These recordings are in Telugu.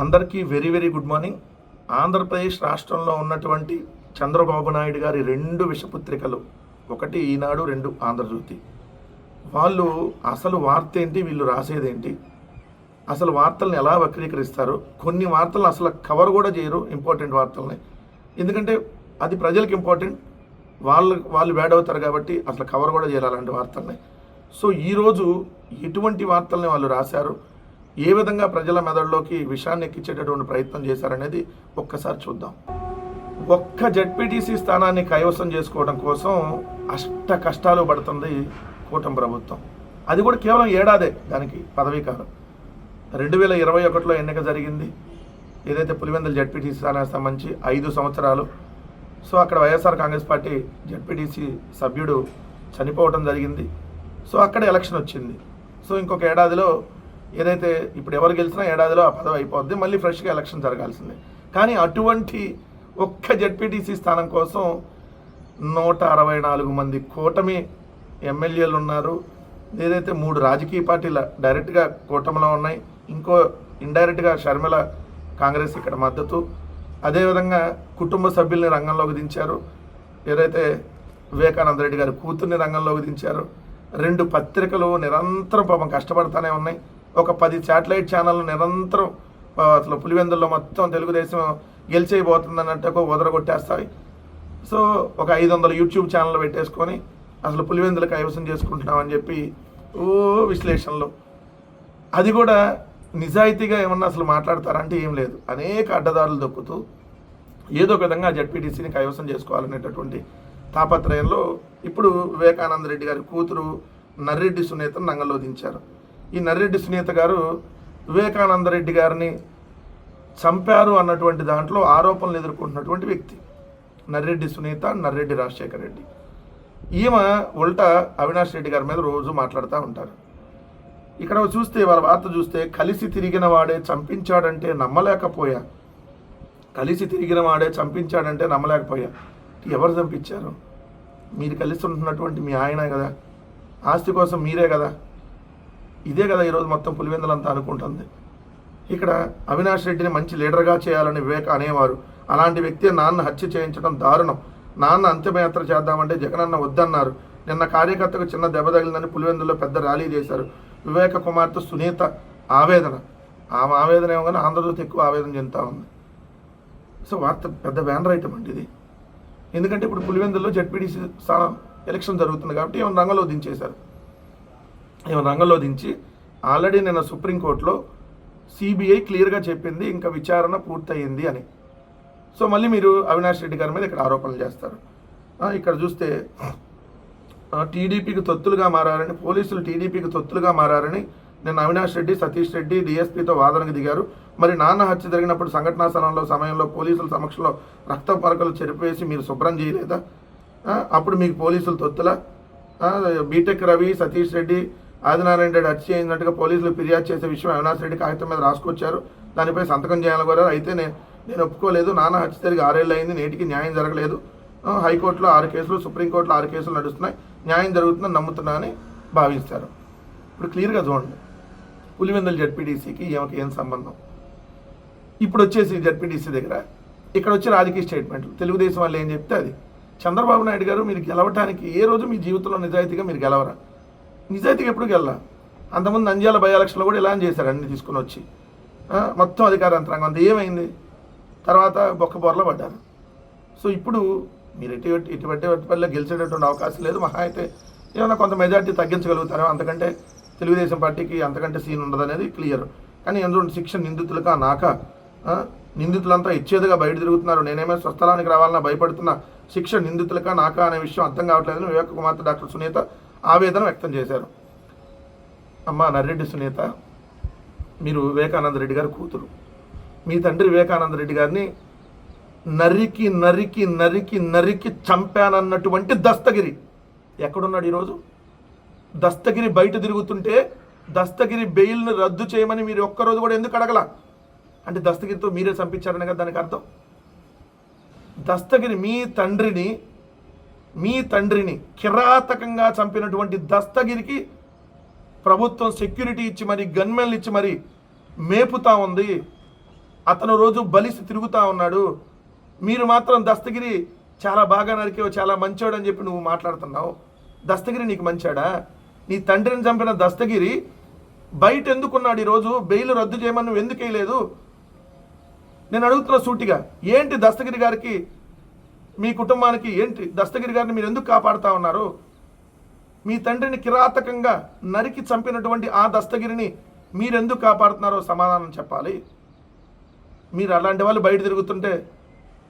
అందరికీ very very good morning. Andhra Pradesh రాష్ట్రంలో ఉన్నటువంటి చంద్రబాబు నాయుడు గారి రెండు విషపుత్రికలు ఒకటి ఈనాడు రెండు ఆంధ్రజ్యోతి. వాళ్ళు అసలు వార్త ఏంటి వీళ్ళు రాసేదేంటి అసలు వార్తల్ని ఎలా వక్రీకరిస్తారు? కొన్ని వార్తలను అసలు కవర్ కూడా చేయరు ఇంపార్టెంట్ వార్తల్ని. ఎందుకంటే అది ప్రజలకు ఇంపార్టెంట్. వాళ్ళు వాళ్ళు బ్యాడ్ అవుతారు కాబట్టి అసలు కవర్ కూడా చేయాలి అలాంటి వార్తల్ని. సో ఈరోజు ఎటువంటి వార్తల్ని వాళ్ళు రాశారు. ఏ విధంగా ప్రజల మెదడులోకి విషాన్ని ఎక్కించేటటువంటి ప్రయత్నం చేశారనేది ఒక్కసారి చూద్దాం. ఒక్క జడ్పీటీసీ స్థానాన్ని కైవసం చేసుకోవడం కోసం అష్ట కష్టాలు పడుతుంది కూటమి ప్రభుత్వం. అది కూడా కేవలం ఏడాదే దానికి పదవీకాలం. రెండు వేల ఇరవై ఒకటిలో ఎన్నిక జరిగింది. ఏదైతే పులివెందుల జడ్పీటీసీ స్థానానికి సంబంధించి ఐదు సంవత్సరాలు. సో అక్కడ వైఎస్ఆర్ కాంగ్రెస్ పార్టీ జడ్పీటీసీ సభ్యుడు చనిపోవడం జరిగింది. సో అక్కడ ఎలక్షన్ వచ్చింది. సో ఇంకొక ఏడాదిలో ఏదైతే ఇప్పుడు ఎవరు గెలిచినా ఏడాదిలో ఆ పదవి అయిపోద్ది మళ్ళీ ఫ్రెష్గా ఎలక్షన్ జరగాల్సిందే. కానీ అటువంటి ఒక్క జడ్పీటీసీ స్థానం కోసం నూట అరవై నాలుగు మంది కూటమి ఎమ్మెల్యేలు ఉన్నారు. ఏదైతే మూడు రాజకీయ పార్టీల డైరెక్ట్గా కూటమిలో ఉన్నాయి ఇంకో ఇండైరెక్ట్గా షర్మిల కాంగ్రెస్ ఇక్కడ మద్దతు. అదేవిధంగా కుటుంబ సభ్యుల్ని రంగంలోకి దించారు. ఏదైతే వివేకానంద రెడ్డి గారి కూతుర్ని రంగంలోకి దించారు. రెండు పత్రికలు నిరంతరం పాపం కష్టపడుతూనే ఉన్నాయి. ఒక పది శాటిలైట్ ఛానళ్ళు నిరంతరం అసలు పులివెందుల్లో మొత్తం తెలుగుదేశం గెలిచేయబోతుంది అన్నట్టు వదరగొట్టేస్తాయి. సో ఒక ఐదు వందల యూట్యూబ్ ఛానల్ పెట్టేసుకొని అసలు పులివెందులు కైవసం చేసుకుంటున్నామని చెప్పి ఓ విశ్లేషణలు. అది కూడా నిజాయితీగా ఏమన్నా అసలు మాట్లాడతారంటే ఏం లేదు. అనేక అడ్డదారులు దొక్కుతూ ఏదో ఒక విధంగా జడ్పీటీసీని కైవసం చేసుకోవాలనేటటువంటి తాపత్రయంలో ఇప్పుడు వివేకానంద రెడ్డి గారి కూతురు నర్రెడ్డి సునీతను రంగంలో దించారు ఈ నర్రెడ్డి సునీత గారు వివేకానంద రెడ్డి గారిని చంపారు అన్నటువంటి దాంట్లో ఆరోపణలు ఎదుర్కొంటున్నటువంటి వ్యక్తి. నర్రెడ్డి సునీత నర్రెడ్డి రాజశేఖర రెడ్డి. ఈమె ఉల్టా అవినాష్ రెడ్డి గారి మీద రోజు మాట్లాడుతూ ఉంటారు. ఇక్కడ చూస్తే వాళ్ళ వార్త చూస్తే కలిసి తిరిగిన వాడే చంపించాడంటే నమ్మలేకపోయా. కలిసి తిరిగిన వాడే చంపించాడంటే నమ్మలేకపోయా. ఎవరు చంపించారు? మీరు కలిసి ఉంటున్నటువంటి మీ ఆయనే కదా. ఆస్తి కోసం మీరే కదా. ఇదే కదా ఈరోజు మొత్తం పులివెందులంతా అనుకుంటుంది. ఇక్కడ అవినాష్ రెడ్డిని మంచి లీడర్గా చేయాలని వివేక అనేవారు. అలాంటి వ్యక్తి నాన్న హత్య చేయించడం దారుణం. నాన్న అంతిమయాత్ర చేద్దామంటే జగనన్న వద్దన్నారు. నిన్న కార్యకర్తకు చిన్న దెబ్బ తగిలిందని పులివెందులో పెద్ద ర్యాలీ చేశారు. వివేక కుమార్తె సునీత ఆవేదన. ఆమె ఆవేదన ఏమో కానీ ఆంధ్రజ్యోతి ఎక్కువ ఆవేదన చెందుతా ఉంది. సో వార్త పెద్ద బ్యానర్ ఐటమ్ అండి ఇది. ఎందుకంటే ఇప్పుడు పులివెందుల్లో జడ్పీడీసీ స్థానం ఎలక్షన్ జరుగుతుంది కాబట్టి ఏమైనా రంగంలో దించేశారు. ఏమైనా రంగంలో దించి ఆల్రెడీ నిన్న సుప్రీంకోర్టులో సిబిఐ క్లియర్గా చెప్పింది ఇంకా విచారణ పూర్తయింది అని. సో మళ్ళీ మీరు అవినాష్ రెడ్డి గారి మీద ఇక్కడ ఆరోపణలు చేస్తారు. ఇక్కడ చూస్తే టీడీపీకి తొత్తులుగా మారారని పోలీసులు టీడీపీకి తొత్తులుగా మారారని నిన్న అవినాష్ రెడ్డి సతీష్ రెడ్డి డిఎస్పీతో వాదనకు దిగారు. మరి నాన్న హత్య జరిగినప్పుడు సంఘటనా స్థలంలో సమయంలో పోలీసుల సమక్షంలో రక్త పరకలు చెరిపేసి మీరు శుభ్రం చేయలేదా? అప్పుడు మీకు పోలీసులు తొత్తుల? బీటెక్ రవి సతీష్ రెడ్డి ఆదినారాయణ రెడ్డి హత్య చేసినట్టుగా పోలీసులు ఫిర్యాదు చేసే విషయం అవినాష్ రెడ్డి కాగితం మీద రాసుకొచ్చారు. దానిపై సంతకం చేయాలని కోరారు. అయితే నేను నేను ఒప్పుకోలేదు. నాన్న హత్య జరిగి ఆరేళ్ళు అయింది. నేటికి న్యాయం జరగలేదు. హైకోర్టులో ఆరు కేసులు సుప్రీంకోర్టులో ఆరు కేసులు నడుస్తున్నాయి. న్యాయం జరుగుతుందని నమ్ముతున్నా అని భావిస్తారు. ఇప్పుడు క్లియర్గా చూడండి. పులివెందుల జడ్పీటీసీకి ఈమెకి ఏం సంబంధం? ఇప్పుడు వచ్చేసి జడ్పీటీసీ దగ్గర ఇక్కడ వచ్చి రాజకీయ స్టేట్మెంట్లు. తెలుగుదేశం వాళ్ళు ఏం చెప్తే అది. చంద్రబాబు నాయుడు గారు మీరు గెలవటానికి ఏ రోజు మీ జీవితంలో నిజాయితీగా మీరు గెలవరా? నిజాయితీగా ఎప్పుడు గెలరా అంతమంది నంద్యాల బై ఎలక్షన్లో కూడా ఇలా చేశారు అన్ని తీసుకుని వచ్చి. మొత్తం అధికార యంత్రాంగం అంత ఏమైంది? తర్వాత బొక్క బొరలో పడ్డారు. సో ఇప్పుడు మీరు ఎటు ఇటువంటి వల్ల గెలిచేటటువంటి అవకాశం లేదు. మహా అయితే ఏమైనా కొంత మెజార్టీ తగ్గించగలుగుతారో? అంతకంటే తెలుగుదేశం పార్టీకి అంతకంటే సీన్ ఉండదు అనేది క్లియర్ కానీ ఎందుకంటే శిక్ష నిందితులుగా నాక? నిందితులంతా ఇచ్చేదిగా బయట తిరుగుతున్నారు. నేనేమో స్వస్థలానికి రావాలన్నా భయపడుతున్నా. శిక్ష నిందితులుగా నాకా అనే విషయం అర్థం కావట్లేదని వివేక కుమార్తె డాక్టర్ సునీత ఆవేదన వ్యక్తం చేశారు. అమ్మ నర్రెడ్డి సునీత మీరు వివేకానంద రెడ్డి గారి కూతురు. మీ తండ్రి వివేకానంద రెడ్డి గారిని నరికి నరికి నరికి నరికి చంపానన్నటువంటి దస్తగిరి ఎక్కడున్నాడు ఈరోజు? దస్తగిరి బయట తిరుగుతుంటే దస్తగిరి బెయిల్ని రద్దు చేయమని మీరు ఒక్కరోజు కూడా ఎందుకు అడగల? అంటే దస్తగిరితో మీరే చంపించారని కదా దానికి అర్థం. దస్తగిరి మీ తండ్రిని మీ తండ్రిని కిరాతకంగా చంపినటువంటి దస్తగిరికి ప్రభుత్వం సెక్యూరిటీ ఇచ్చి మరి గన్మెన్లు ఇచ్చి మరి మేపుతా ఉంది. అతను రోజు బలిసి తిరుగుతూ ఉన్నాడు. మీరు మాత్రం దస్తగిరి చాలా బాగా నరికేవు చాలా మంచోడు అని చెప్పి నువ్వు మాట్లాడుతున్నావు. దస్తగిరి నీకు మంచాడా? నీ తండ్రిని చంపిన దస్తగిరి బయట ఎందుకున్నాడు ఈరోజు? బెయిల్ రద్దు చేయమని నువ్వు ఎందుకు వేయలేదు? నేను అడుగుతున్న సూటిగా ఏంటి దస్తగిరి గారికి మీ కుటుంబానికి ఏంటి? దస్తగిరి గారిని మీరు ఎందుకు కాపాడుతా ఉన్నారు? మీ తండ్రిని కిరాతకంగా నరికి చంపినటువంటి ఆ దస్తగిరిని మీరెందుకు కాపాడుతున్నారో సమాధానం చెప్పాలి. మీరు అలాంటి వాళ్ళు బయట తిరుగుతుంటే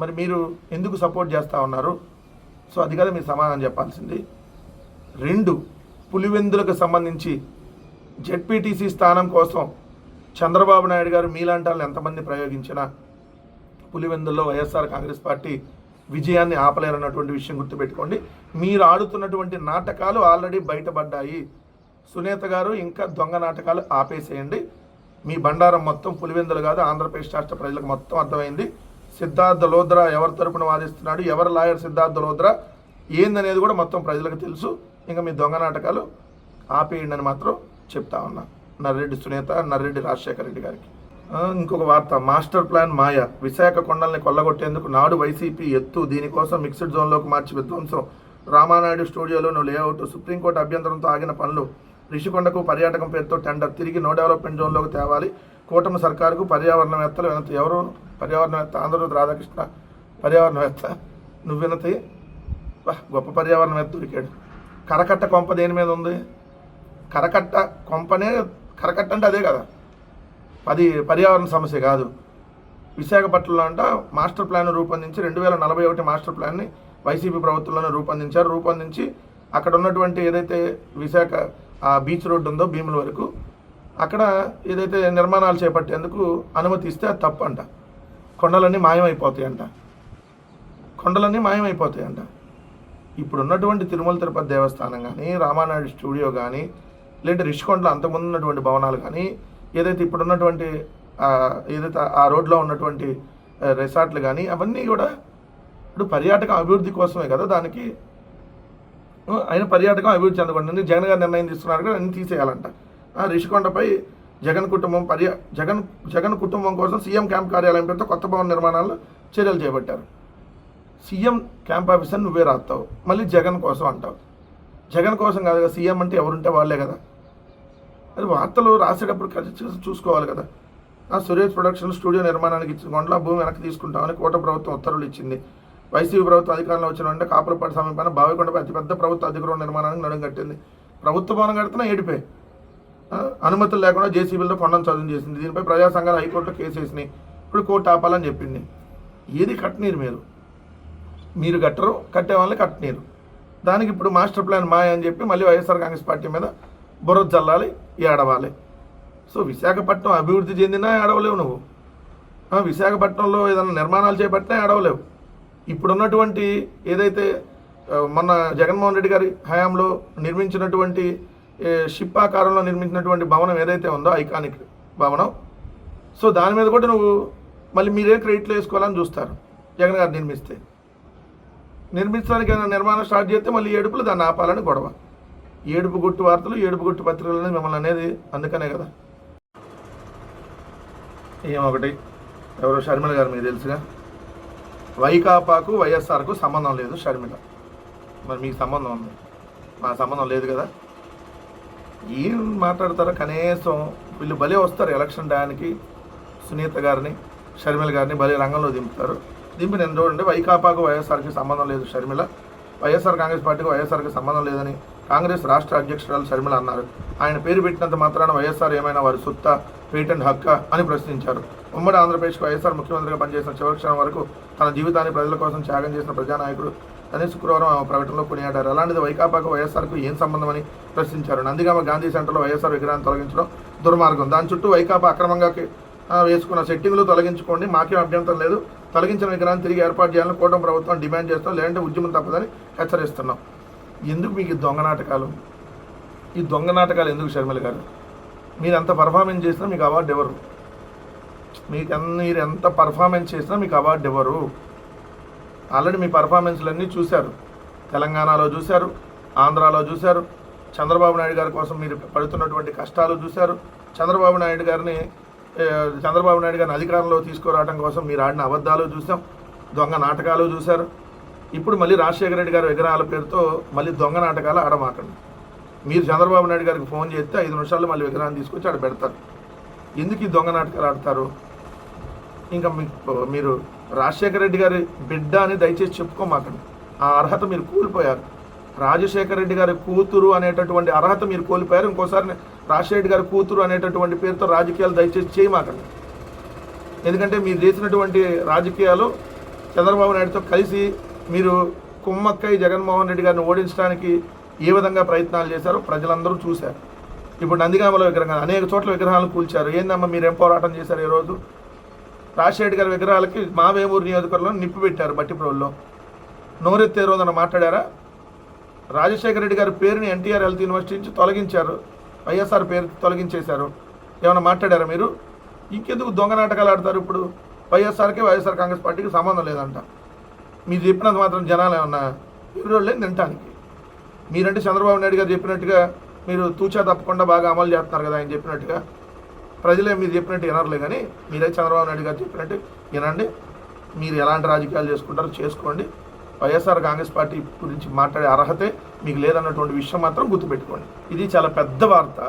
మరి మీరు ఎందుకు సపోర్ట్ చేస్తూ ఉన్నారు? సో అది కదా మీరు సమాధానం చెప్పాల్సింది. రెండు పులివెందులకు సంబంధించి జెడ్పీటీసీ స్థానం కోసం చంద్రబాబు నాయుడు గారు మీలాంటి వాళ్ళని ఎంతమంది ప్రయోగించినా పులివెందుల్లో వైఎస్ఆర్ కాంగ్రెస్ పార్టీ విజయాన్ని ఆపలేరన్నటువంటి విషయం గుర్తుపెట్టుకోండి. మీరు ఆడుతున్నటువంటి నాటకాలు ఆల్రెడీ బయటపడ్డాయి. సునేత గారు ఇంకా దొంగ నాటకాలు ఆపేసేయండి. మీ బండారం మొత్తం పులివెందులు కాదు ఆంధ్రప్రదేశ్ రాష్ట్ర ప్రజలకు మొత్తం అర్థమైంది. సిద్ధార్థ లోద్రా ఎవరి తరపున వాదిస్తున్నాడు? ఎవరు లాయర్ సిద్ధార్థ లోద్రా? ఏందనేది కూడా మొత్తం ప్రజలకు తెలుసు. ఇంకా మీ దొంగ నాటకాలు ఆపేయండి అని మాత్రం చెప్తా ఉన్నా. నర్రెడ్డి సునేత నర్రెడ్డి రాజశేఖర రెడ్డి గారికి. ఇంకొక వార్త. మాస్టర్ ప్లాన్ మాయ. విశాఖ కొండల్ని కొల్లగొట్టేందుకు నాడు వైసీపీ ఎత్తు. దీనికోసం మిక్స్డ్ జోన్లోకి మార్చి విధ్వంసం. రామానాయుడు స్టూడియోలోను లేఅవుట్. సుప్రీంకోర్టు అభ్యంతరంతో ఆగిన పనులు. రిషికొండకు పర్యాటకం పేరుతో టెండర్. తిరిగి నో డెవలప్మెంట్ జోన్లోకి తేవాలి. కూటమి సర్కారుకు పర్యావరణవేత్తలు వినతి. ఎవరు? పర్యావరణవేత్త ఆంధ్రజ్యోతి రాధాకృష్ణ. పర్యావరణవేత్త. నువ్వు వినతి? గొప్ప పర్యావరణవేత్త దొరికాడు. కరకట్ట కొంప దేని మీద ఉంది? కరకట్ట కొంపనే కరకట్ట అంటే అదే కదా. అది పర్యావరణ సమస్య కాదు. విశాఖపట్నంలో అంట మాస్టర్ ప్లాన్ రూపొందించి రెండు వేల నలభై ఒకటి మాస్టర్ ప్లాన్ని వైసీపీ ప్రభుత్వంలోనే రూపొందించారు. రూపొందించి అక్కడ ఉన్నటువంటి ఏదైతే విశాఖ ఆ బీచ్ రోడ్డు ఉందో భీముల వరకు అక్కడ ఏదైతే నిర్మాణాలు చేపట్టేందుకు అనుమతి ఇస్తే అది తప్పు అంట కొండలన్నీ మాయమైపోతాయంట. కొండలన్నీ మాయమైపోతాయంట. ఇప్పుడు ఉన్నటువంటి తిరుమల తిరుపతి దేవస్థానం కానీ రామానాయుడు స్టూడియో కానీ లేదంటే రిషికొండలో అంతకుముందు ఉన్నటువంటి భవనాలు కానీ ఏదైతే ఇప్పుడు ఉన్నటువంటి ఏదైతే ఆ రోడ్లో ఉన్నటువంటి రిసార్ట్లు కానీ అవన్నీ కూడా ఇప్పుడు పర్యాటక అభివృద్ధి కోసమే కదా దానికి. ఆయన పర్యాటకం అభివృద్ధి చెందకుండా జగన్ గారు నిర్ణయం తీసుకున్నారు కదా అన్ని తీసేయాలంట. ఆ, రిషికొండపై జగన్ కుటుంబం పర్యా జగన్ జగన్ కుటుంబం కోసం సీఎం క్యాంప్ కార్యాలయం పేరుతో కొత్త భవన నిర్మాణాలు చర్యలు చేపట్టారు. సీఎం క్యాంప్ ఆఫీసర్ నువ్వే రాస్తావు. మళ్ళీ జగన్ కోసం అంటావు. జగన్ కోసం కాదు కదా సీఎం అంటే ఎవరుంటే వాళ్ళే కదా. అది వార్తలు రాసేటప్పుడు ఖచ్చితంగా చూసుకోవాలి కదా. ఆ సురేష్ ప్రొడక్షన్ స్టూడియో నిర్మాణానికి ఇచ్చిన కొండల భూమి వెనక్కి తీసుకుంటామని కోట ప్రభుత్వం ఉత్తర్వులు ఇచ్చింది. వైసీపీ ప్రభుత్వం అధికారంలో వచ్చిన వెంటనే కాపులపాటి సమీపాన బావికొండపై అతిపెద్ద ప్రభుత్వ అధికారం నిర్మాణానికి నడుం కట్టింది. ప్రభుత్వ భవనం కడుతున్నా ఏడిపే. అనుమతులు లేకుండా జేసీబీలతో కొండను చదువు చేసింది. దీనిపై ప్రజా సంఘాలు హైకోర్టులో కేసు వేసినాయి. ఇప్పుడు కోర్టు ఆపాలని చెప్పింది. ఏది కట్టనీరు మీరు? మీరు కట్టరు కట్టే వాళ్ళని కట్టనీరు దానికి ఇప్పుడు మాస్టర్ ప్లాన్ మాయ అని చెప్పి మళ్ళీ వైఎస్ఆర్ కాంగ్రెస్ పార్టీ మీద బుర్ర చల్లాలి ఈ ఏడవాలి సో విశాఖపట్నం అభివృద్ధి చెందినా ఏడవలేవు నువ్వు. విశాఖపట్నంలో ఏదైనా నిర్మాణాలు చేపట్టినా ఏడవలేవు ఇప్పుడున్నటువంటి ఏదైతే మొన్న జగన్మోహన్ రెడ్డి గారి హయాంలో నిర్మించినటువంటి షిప్ ఆకారంలో నిర్మించినటువంటి భవనం ఏదైతే ఉందో ఐకానిక్ భవనం. సో దాని మీద కూడా నువ్వు మళ్ళీ మీరే క్రెడిట్లు వేసుకోవాలని చూస్తారు. జగన్ గారు నిర్మిస్తే. నిర్మించడానికి ఏదైనా నిర్మాణం స్టార్ట్ చేస్తే మళ్ళీ ఏడుపులు దాన్ని ఆపాలని గొడవ. ఏడుపు గుట్టు వార్తలు ఏడుపు గుట్టు పత్రికలు అనేది మిమ్మల్ని అనేది అందుకనే కదా. ఏమొకటి ఎవరో షర్మిల గారు మీకు తెలుసుగా? వైకాపాకు వైఎస్ఆర్కు సంబంధం లేదు షర్మిల. మరి మీకు సంబంధం ఉంది. మా సంబంధం లేదు కదా. ఏం మాట్లాడతారో కనీసం వీళ్ళు భలే వస్తారు ఎలక్షన్ టయానికి సునీత గారిని షర్మిల గారిని భలే రంగంలో దింపుతారు. దింపి నేను చూడండి వైకాపాకు వైఎస్ఆర్కి సంబంధం లేదు షర్మిల. వైఎస్ఆర్ కాంగ్రెస్ పార్టీకి వైఎస్ఆర్కి సంబంధం లేదని కాంగ్రెస్ రాష్ట్ర అధ్యక్షురాలు శర్మిల అన్నారు. ఆయన పేరు పెట్టినంత మాత్రాన వైఎస్ఆర్ ఏమైనా వారి సొత్త పేటెంట్ హక్క అని ప్రశ్నించారు. ఉమ్మడి ఆంధ్రప్రదేశ్కు వైఎస్ఆర్ ముఖ్యమంత్రిగా పనిచేసిన చివరి క్షణం వరకు తన జీవితాన్ని ప్రజల కోసం త్యాగం చేసిన ప్రజానాయకుడు అని శుక్రవారం ఆ ప్రకటనలో కొనియాడారు. అలాంటిది వైకాపాకు వైఎస్ఆర్కు ఏం సంబంధమని ప్రశ్నించారు. నందిగామ గాంధీ సెంటర్లో వైఎస్ఆర్ విగ్రహాన్ని తొలగించడం దుర్మార్గం. దాని చుట్టూ వైకాపా అక్రమంగా వేసుకున్న సెట్టింగ్లు తొలగించుకోండి. మాకేం అభ్యంతరం లేదు. తొలగించిన విగ్రహాన్ని తిరిగి ఏర్పాటు చేయాలని కూటమి ప్రభుత్వం డిమాండ్ చేస్తాం లేదంటే ఉద్యమం తప్పదని హెచ్చరిస్తున్నాం. ఎందుకు మీకు ఈ దొంగ నాటకాలు? ఈ దొంగ నాటకాలు ఎందుకు షర్మిల గారు? మీరు ఎంత పర్ఫార్మెన్స్ చేసినా మీకు అవార్డు ఇవ్వరు. మీకు మీరు ఎంత పర్ఫార్మెన్స్ చేసినా మీకు అవార్డు ఇవ్వరు. ఆల్రెడీ మీ పర్ఫార్మెన్స్లన్నీ చూశారు. తెలంగాణలో చూశారు ఆంధ్రాలో చూశారు చంద్రబాబు నాయుడు గారి కోసం మీరు పడుతున్నటువంటి కష్టాలు చూశారు. చంద్రబాబు నాయుడు గారిని చంద్రబాబు నాయుడు గారిని అధికారంలో తీసుకురావడం కోసం మీరు ఆడిన అబద్ధాలు చూసాం దొంగ నాటకాలు చూశారు. ఇప్పుడు మళ్ళీ రాజశేఖర రెడ్డి గారి విగ్రహాల పేరుతో మళ్ళీ దొంగ నాటకాలు ఆడమాకండి. మీరు చంద్రబాబు నాయుడు గారికి ఫోన్ చేస్తే ఐదు నిమిషాల్లో మళ్ళీ విగ్రహాన్ని తీసుకొచ్చి ఆడ పెడతారు. ఎందుకు ఈ దొంగ నాటకాలు ఆడతారు? ఇంకా మీకు మీరు రాజశేఖర రెడ్డి గారి బిడ్డ అని దయచేసి చెప్పుకోమాకండి. ఆ అర్హత మీరు కోల్పోయారు. రాజశేఖర రెడ్డి గారి కూతురు అనేటటువంటి అర్హత మీరు కోల్పోయారు. ఇంకోసారి రాజశేఖర రెడ్డి గారి కూతురు అనేటటువంటి పేరుతో రాజకీయాలు దయచేసి చేయమాకండి. ఎందుకంటే మీరు చేసినటువంటి రాజకీయాలు చంద్రబాబు నాయుడుతో కలిసి మీరు కుమ్మక్కై జగన్మోహన్ రెడ్డి గారిని ఓడించడానికి ఏ విధంగా ప్రయత్నాలు చేశారో ప్రజలందరూ చూశారు. ఇప్పుడు నందిగామలో విగ్రహం అనేక చోట్ల విగ్రహాలను కూల్చారు. ఏందమ్మా మీరు ఏం పోరాటం చేశారు ఈరోజు రాజశేఖర్ గారి విగ్రహాలకి మా వేమూరు నియోజకవర్గంలో నిప్పు పెట్టారు బట్టిప్రోల్లో నోరెత్తే రోజున మాట్లాడారా? రాజశేఖర రెడ్డి గారి పేరుని ఎన్టీఆర్ హెల్త్ యూనివర్సిటీ నుంచి తొలగించారు. వైఎస్ఆర్ పేరు తొలగించేశారు. ఏమైనా మాట్లాడారా మీరు? ఇంకెందుకు దొంగ నాటకాలు ఆడతారు ఇప్పుడు? వైఎస్ఆర్కి వైఎస్ఆర్ కాంగ్రెస్ పార్టీకి సంబంధం లేదంట. మీరు చెప్పినంత మాత్రం జనాలు ఏమన్నా ఎదురోళ్ళే తినటానికి. మీరంటే చంద్రబాబు నాయుడు గారు చెప్పినట్టుగా మీరు తూచా తప్పకుండా బాగా అమలు చేస్తున్నారు కదా ఆయన చెప్పినట్టుగా. ప్రజలే మీరు చెప్పినట్టు వినర్లే కానీ మీరే చంద్రబాబు నాయుడు గారు చెప్పినట్టు వినండి. మీరు ఎలాంటి రాజకీయాలు చేసుకుంటారో చేసుకోండి. వైఎస్ఆర్ కాంగ్రెస్ పార్టీ గురించి మాట్లాడే అర్హతే మీకు లేదన్నటువంటి విషయం మాత్రం గుర్తుపెట్టుకోండి. ఇది చాలా పెద్ద వార్త.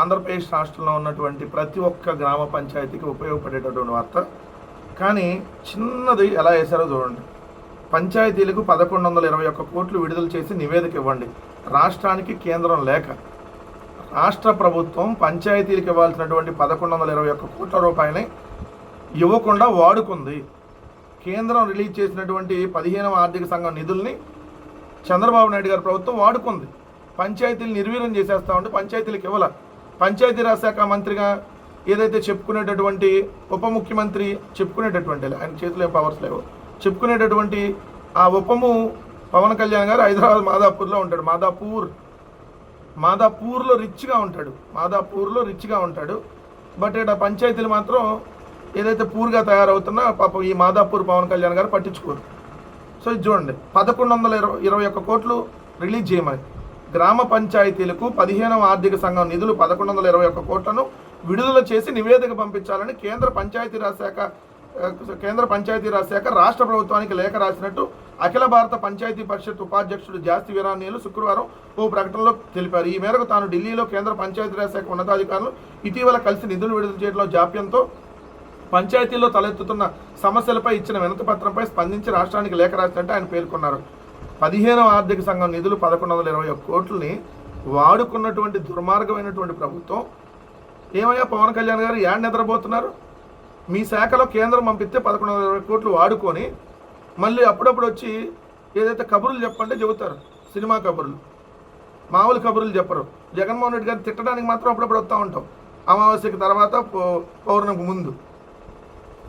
ఆంధ్రప్రదేశ్ రాష్ట్రంలో ఉన్నటువంటి ప్రతి ఒక్క గ్రామ పంచాయతీకి ఉపయోగపడేటటువంటి వార్త. కానీ చిన్నది ఎలా వేశారో చూడండి. పంచాయతీలకు పదకొండు వందల ఇరవై ఒక్క కోట్లు విడుదల చేసి నివేదిక ఇవ్వండి. రాష్ట్రానికి కేంద్రం లేక. రాష్ట్ర ప్రభుత్వం పంచాయతీలకు ఇవ్వాల్సినటువంటి పదకొండు వందల ఇరవై ఒక్క కోట్ల రూపాయలని ఇవ్వకుండా వాడుకుంది. కేంద్రం రిలీజ్ చేసినటువంటి పదిహేనవ ఆర్థిక సంఘం నిధుల్ని చంద్రబాబు నాయుడు గారి ప్రభుత్వం వాడుకుంది. పంచాయతీలు నిర్వీర్యం చేసేస్తా ఉంటే పంచాయతీలకు ఇవ్వాల. పంచాయతీరాజ్ శాఖ మంత్రిగా ఏదైతే చెప్పుకునేటటువంటి ఉప ముఖ్యమంత్రి చెప్పుకునేటటువంటి ఆయన చేతిలో పవర్స్ లేవు. చెప్పుకునేటటువంటి ఆ ఉపము పవన్ కళ్యాణ్ గారు హైదరాబాద్ మాదాపూర్లో ఉంటాడు. మాదాపూర్ మాదాపూర్లో రిచ్గా ఉంటాడు. మాదాపూర్లో రిచ్గా ఉంటాడు. బట్ ఇక్కడ పంచాయతీలు మాత్రం ఏదైతే పూర్గా తయారవుతున్నా పాపం ఈ మాదాపూర్ పవన్ కళ్యాణ్ గారు పట్టించుకోరు. సో ఇది చూడండి. పదకొండు వందల ఇరవై ఇరవై ఒక్క కోట్లు రిలీజ్ చేయమని. గ్రామ పంచాయతీలకు పదిహేనవ ఆర్థిక సంఘం నిధులు పదకొండు వందల ఇరవై ఒక్క కోట్లను విడుదల చేసి నివేదిక పంపించాలని కేంద్ర పంచాయతీరాజ్ శాఖ కేంద్ర పంచాయతీరాజ్ శాఖ రాష్ట్ర ప్రభుత్వానికి లేఖ రాసినట్టు అఖిల భారత పంచాయతీ పరిషత్ ఉపాధ్యక్షుడు జాస్తి వీరానీయులు శుక్రవారం ఓ ప్రకటనలో తెలిపారు. ఈ మేరకు తాను ఢిల్లీలో కేంద్ర పంచాయతీరాజ్ శాఖ ఉన్నతాధికారులు ఇటీవల కలిసి నిధులు విడుదల చేయడంలో జాప్యంతో పంచాయతీల్లో తలెత్తుతున్న సమస్యలపై ఇచ్చిన వినతి పత్రంపై స్పందించి రాష్ట్రానికి లేఖ రాసినట్టు ఆయన పేర్కొన్నారు. పదిహేనవ ఆర్థిక సంఘం నిధులు పదకొండు వందల ఇరవై ఒక్క కోట్లని వాడుకున్నటువంటి దుర్మార్గమైనటువంటి ప్రభుత్వం ఏమయ్యా పవన్ కళ్యాణ్ గారు యాడ్ నిద్రపోతున్నారు? మీ శాఖలో కేంద్రం పంపిస్తే పదకొండు వందల ఇరవై కోట్లు వాడుకొని మళ్ళీ అప్పుడప్పుడు వచ్చి ఏదైతే కబుర్లు చెప్పంటే చెబుతారు. సినిమా కబుర్లు. మామూలు కబుర్లు చెప్పరు. జగన్మోహన్ రెడ్డి గారిని తిట్టడానికి మాత్రం అప్పుడప్పుడు వస్తూ ఉంటాం. అమావాస్యకి తర్వాత పౌర్ణమికి ముందు.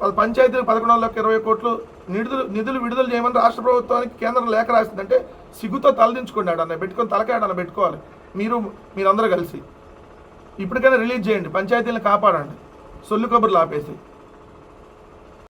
వాళ్ళ పంచాయతీలు పదకొండు వందల ఇరవై కోట్లు నిధులు నిధులు విడుదల చేయమని రాష్ట్ర ప్రభుత్వానికి కేంద్రం లేఖ రాసిందంటే సిగ్గుతో తలదించుకోండి ఆడన్న పెట్టుకొని తలకాడన్న పెట్టుకోవాలి. మీరు మీరందరూ కలిసి. ఇప్పటికైనా రిలీజ్ చేయండి. పంచాయతీలను కాపాడండి. సొల్లు కబుర్లు ఆపేసి.